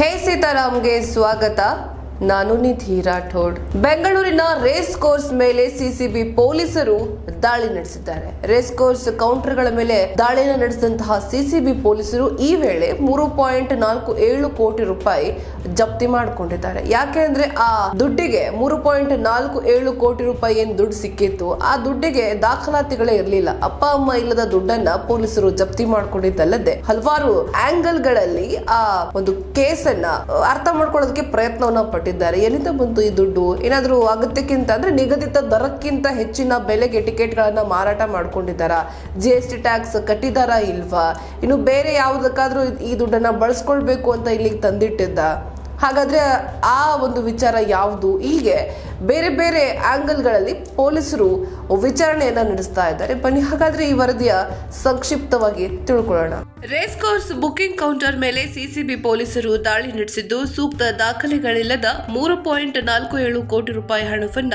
ಹೇ ಸೀತಾರಾಮ್ಗೆ ಸ್ವಾಗತ. ನಾನು ನಿಧಿ ರಾಠೋಡ್. ಬೆಂಗಳೂರಿನ ರೇಸ್ ಕೋರ್ಸ್ ಮೇಲೆ ಸಿಸಿಬಿ ಪೊಲೀಸರು ದಾಳಿ ನಡೆಸಿದ್ದಾರೆ. ರೇಸ್ ಕೋರ್ಸ್ ಕೌಂಟರ್ಗಳ ಮೇಲೆ ದಾಳಿಯನ್ನು ನಡೆಸಿದಂತಹ ಸಿಸಿಬಿ ಪೊಲೀಸರು ಈ ವೇಳೆ ಮೂರು ಪಾಯಿಂಟ್ ನಾಲ್ಕು ಏಳು ಕೋಟಿ ರೂಪಾಯಿ ಜಪ್ತಿ ಮಾಡಿಕೊಂಡಿದ್ದಾರೆ. ಯಾಕೆಂದ್ರೆ ಆ ದುಡ್ಡಿಗೆ ಮೂರು ಪಾಯಿಂಟ್ ನಾಲ್ಕು ಏಳು ಕೋಟಿ ರೂಪಾಯಿ ಏನ್ ದುಡ್ಡು ಸಿಕ್ಕಿತ್ತು. ಆ ದುಡ್ಡಿಗೆ ದಾಖಲಾತಿಗಳೇ ಇರಲಿಲ್ಲ. ಅಪ್ಪ, ಅಮ್ಮ ಇಲ್ಲದ ದುಡ್ಡನ್ನ ಪೊಲೀಸರು ಜಪ್ತಿ ಮಾಡಿಕೊಂಡಿದ್ದಲ್ಲದೆ ಹಲವಾರು ಆಂಗಲ್ಗಳಲ್ಲಿ ಆ ಒಂದು ಕೇಸನ್ನ ಅರ್ಥ ಮಾಡ್ಕೊಳ್ಳೋದಕ್ಕೆ ಪ್ರಯತ್ನವನ್ನ ಪಟ್ಟಿದ್ದಾರೆ. ಎಲ್ಲಿಂದ ಬಂತು ಈ ದುಡ್ಡು? ಏನಾದ್ರೂ ಅಗತ್ಯಕ್ಕಿಂತ ಅಂದ್ರೆ ನಿಗದಿತ ದರಕ್ಕಿಂತ ಹೆಚ್ಚಿನ ಬೆಲೆಗೆ ಟಿಕೆಟ್ ಗಳನ್ನ ಮಾರಾಟ ಮಾಡ್ಕೊಂಡಿದ್ದಾರಾ? ಜಿ ಎಸ್ ಟಿ ಟ್ಯಾಕ್ಸ್ ಕಟ್ಟಿದಾರಾ ಇಲ್ವಾ? ಇನ್ನು ಬೇರೆ ಯಾವುದಕ್ಕಾದರೂ ಈ ದುಡ್ಡನ್ನ ಬಳಸ್ಕೊಳ್ಬೇಕು ಅಂತ ಇಲ್ಲಿಗೆ ತಂದಿಟ್ಟಿದ್ದ? ಹಾಗಾದ್ರೆ ಆ ಒಂದು ವಿಚಾರ ಯಾವುದು? ಹೀಗೆ ಬೇರೆ ಬೇರೆ ಆಂಗಲ್ಗಳಲ್ಲಿ ಪೊಲೀಸರು ವಿಚಾರಣೆಯನ್ನ ನಡೆಸ್ತಾ ಇದ್ದಾರೆ. ಬನ್ನಿ, ಹಾಗಾದ್ರೆ ಈ ವರದಿಯ ಸಂಕ್ಷಿಪ್ತವಾಗಿ ತಿಳ್ಕೊಳ್ಳೋಣ. ರೇಸ್ ಕೋರ್ಸ್ ಬುಕಿಂಗ್ ಕೌಂಟರ್ ಮೇಲೆ ಸಿಸಿಬಿ ಪೊಲೀಸರು ದಾಳಿ ನಡೆಸಿದ್ದು, ಸೂಕ್ತ ದಾಖಲೆಗಳಿಲ್ಲದ ಮೂರು ಪಾಯಿಂಟ್ ನಾಲ್ಕು ಏಳು ಕೋಟಿ ರೂಪಾಯಿ ಹಣವನ್ನ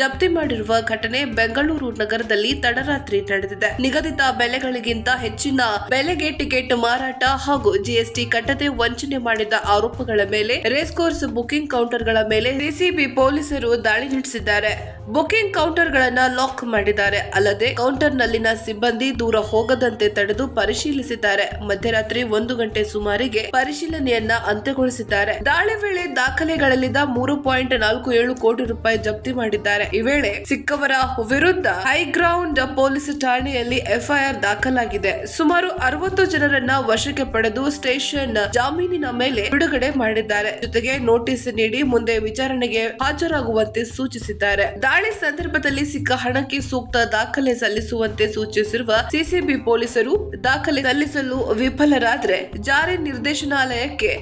ಜಪ್ತಿ ಮಾಡಿರುವ ಘಟನೆ ಬೆಂಗಳೂರು ನಗರದಲ್ಲಿ ತಡರಾತ್ರಿ ನಡೆದಿದೆ. ನಿಗದಿತ ಬೆಲೆಗಳಿಗಿಂತ ಹೆಚ್ಚಿನ ಬೆಲೆಗೆ ಟಿಕೆಟ್ ಮಾರಾಟ ಹಾಗೂ ಜಿಎಸ್ಟಿ ಕಟ್ಟದೆ ವಂಚನೆ ಮಾಡಿದ ಆರೋಪಗಳ ಮೇಲೆ ರೇಸ್ ಕೋರ್ಸ್ ಬುಕಿಂಗ್ ಕೌಂಟರ್ಗಳ ಮೇಲೆ ಸಿಸಿಬಿ ಪೊಲೀಸರು ದಾಳಿ ನಡೆಸಿದ್ದಾರೆ. ಬುಕಿಂಗ್ ಕೌಂಟರ್ಗಳನ್ನ ಲಾಕ್ ಮಾಡಿದ್ದಾರೆ. ಅಲ್ಲದೆ ಕೌಂಟರ್ನಲ್ಲಿನ ಸಿಬ್ಬಂದಿ ದೂರ ಹೋಗದಂತೆ ತಡೆದು ಪರಿಶೀಲಿಸಿದ್ದಾರೆ. ಮಧ್ಯರಾತ್ರಿ ಒಂದು ಗಂಟೆ ಸುಮಾರಿಗೆ ಪರಿಶೀಲನೆಯನ್ನ ಅಂತ್ಯಗೊಳಿಸಿದ್ದಾರೆ. ದಾಳಿ ವೇಳೆ ದಾಖಲೆಗಳಲ್ಲಿದ್ದ ಮೂರು ಪಾಯಿಂಟ್ ನಾಲ್ಕು ಏಳು ಕೋಟಿ ರೂಪಾಯಿ ಜಪ್ತಿ ಮಾಡಿದ್ದಾರೆ. ಈ ವೇಳೆ ಸಿಕ್ಕವರ ವಿರುದ್ಧ ಹೈಗ್ರೌಂಡ್ ಪೊಲೀಸ್ ಠಾಣೆಯಲ್ಲಿ ಎಫ್ಐಆರ್ ದಾಖಲಾಗಿದೆ. ಸುಮಾರು ಅರವತ್ತು ಜನರನ್ನ ವಶಕ್ಕೆ ಪಡೆದು ಸ್ಟೇಷನ್ ಜಾಮೀನಿನ ಮೇಲೆ ಬಿಡುಗಡೆ ಮಾಡಿದ್ದಾರೆ. ಜೊತೆಗೆ ನೋಟಿಸ್ ನೀಡಿ ಮುಂದೆ ವಿಚಾರಣೆಗೆ ಹಾಜರಾಗುವಂತೆ ಸೂಚಿಸಿದ್ದಾರೆ. ದಾಳಿ ಸಂದರ್ಭದಲ್ಲಿ ಸಿಕ್ಕ ಹಣಕ್ಕೆ ಸೂಕ್ತ ದಾಖಲೆ ಸಲ್ಲಿಸುವಂತೆ ಸೂಚಿಸಿರುವ ಸಿಸಿಬಿ ಪೊಲೀಸರು ದಾಖಲೆ ಸಲ್ಲಿಸಲು ವಿಫಲರಾದರೆ ಜಾರಿ ನಿರ್ದೇಶನಾಲಯಕ್ಕೆ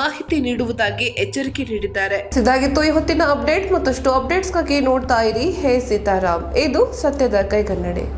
ಮಾಹಿತಿ ನೀಡುವುದಾಗಿ ಎಚ್ಚರಿಕೆ ನೀಡಿದ್ದಾರೆ. ಇದಾಗಿತ್ತು ಈ ಹೊತ್ತಿನ ಅಪ್ಡೇಟ್ ಮತ್ತಷ್ಟು ಅಪ್ಡೇಟ್ಸ್ಗಾಗಿ ನೋಡ್ತಾ ಇರಿ. ಹೇ ಸೀತಾರಾಮ್, ಇದು ಸತ್ಯದ ಕೈಗನ್ನಡಿ.